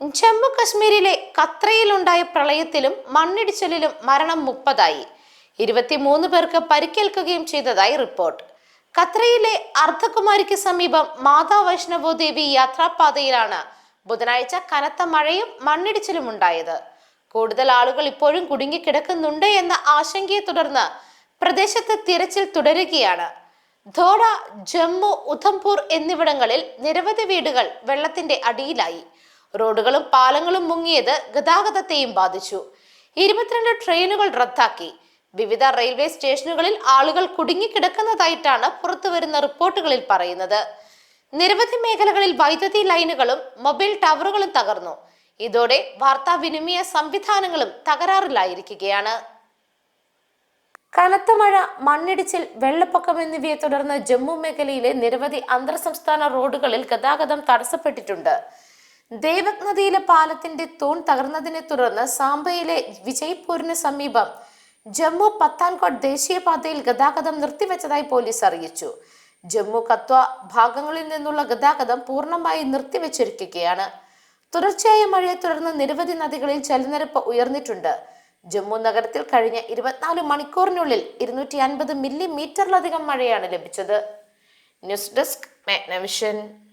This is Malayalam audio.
ജമ്മു കശ്മീരിലെ കത്രയിലുണ്ടായ പ്രളയത്തിലും മണ്ണിടിച്ചിലിലും മരണം മുപ്പതായി. ഇരുപത്തിമൂന്ന് പേർക്ക് പരിക്കേൽക്കുകയും ചെയ്തതായി റിപ്പോർട്ട്. കത്രയിലെ അർദ്ധകുമാരിക്ക് സമീപം മാതാ വൈഷ്ണവോ ദേവി യാത്രാപാതയിലാണ് ബുധനാഴ്ച കനത്ത മഴയും മണ്ണിടിച്ചിലും ഉണ്ടായത്. കൂടുതൽ ആളുകൾ ഇപ്പോഴും കുടുങ്ങിക്കിടക്കുന്നുണ്ട് എന്ന ആശങ്കയെ തുടർന്ന് പ്രദേശത്ത് തിരച്ചിൽ തുടരുകയാണ്. ധോഡ ജമ്മു ഉധംപൂർ എന്നിവിടങ്ങളിൽ നിരവധി വീടുകൾ വെള്ളത്തിന്റെ അടിയിലായി. റോഡുകളും പാലങ്ങളും മുങ്ങിയത് ഗതാഗതത്തെയും ബാധിച്ചു. ഇരുപത്തിരണ്ട് ട്രെയിനുകൾ റദ്ദാക്കി. വിവിധ റെയിൽവേ സ്റ്റേഷനുകളിൽ ആളുകൾ കുടുങ്ങിക്കിടക്കുന്നതായിട്ടാണ് പുറത്തുവരുന്ന റിപ്പോർട്ടുകളിൽ പറയുന്നത്. നിരവധി മേഖലകളിൽ വൈദ്യുതി ലൈനുകളും മൊബൈൽ ടവറുകളും തകർന്നു. ഇതോടെ വാർത്താവിനിമയ സംവിധാനങ്ങളും തകരാറിലായിരിക്കുകയാണ്. കനത്ത മഴ മണ്ണിടിച്ചിൽ വെള്ളപ്പൊക്കം എന്നിവയെ തുടർന്ന് ജമ്മു മേഖലയിലെ നിരവധി അന്തർ സംസ്ഥാന റോഡുകളിൽ ഗതാഗതം തടസ്സപ്പെട്ടിട്ടുണ്ട്. ദേവക് നദിയിലെ പാലത്തിന്റെ തൂൺ തകർന്നതിനെ തുടർന്ന് സാംബയിലെ വിജയ്പൂരിന് സമീപം ജമ്മു പത്താൻകോട്ട് ദേശീയപാതയിൽ ഗതാഗതം നിർത്തിവെച്ചതായി പോലീസ് അറിയിച്ചു. ജമ്മു കത്വ ഭാഗങ്ങളിൽ നിന്നുള്ള ഗതാഗതം പൂർണമായി നിർത്തിവെച്ചിരിക്കുകയാണ്. തുടർച്ചയായ മഴയെ തുടർന്ന് നിരവധി നദികളിൽ ജലനിരപ്പ് ഉയർന്നിട്ടുണ്ട്. ജമ്മു നഗരത്തിൽ കഴിഞ്ഞ ഇരുപത്തിനാല് മണിക്കൂറിനുള്ളിൽ ഇരുന്നൂറ്റി അൻപത് മില്ലിമീറ്ററിലധികം മഴയാണ് ലഭിച്ചത്. News desk Magnavision.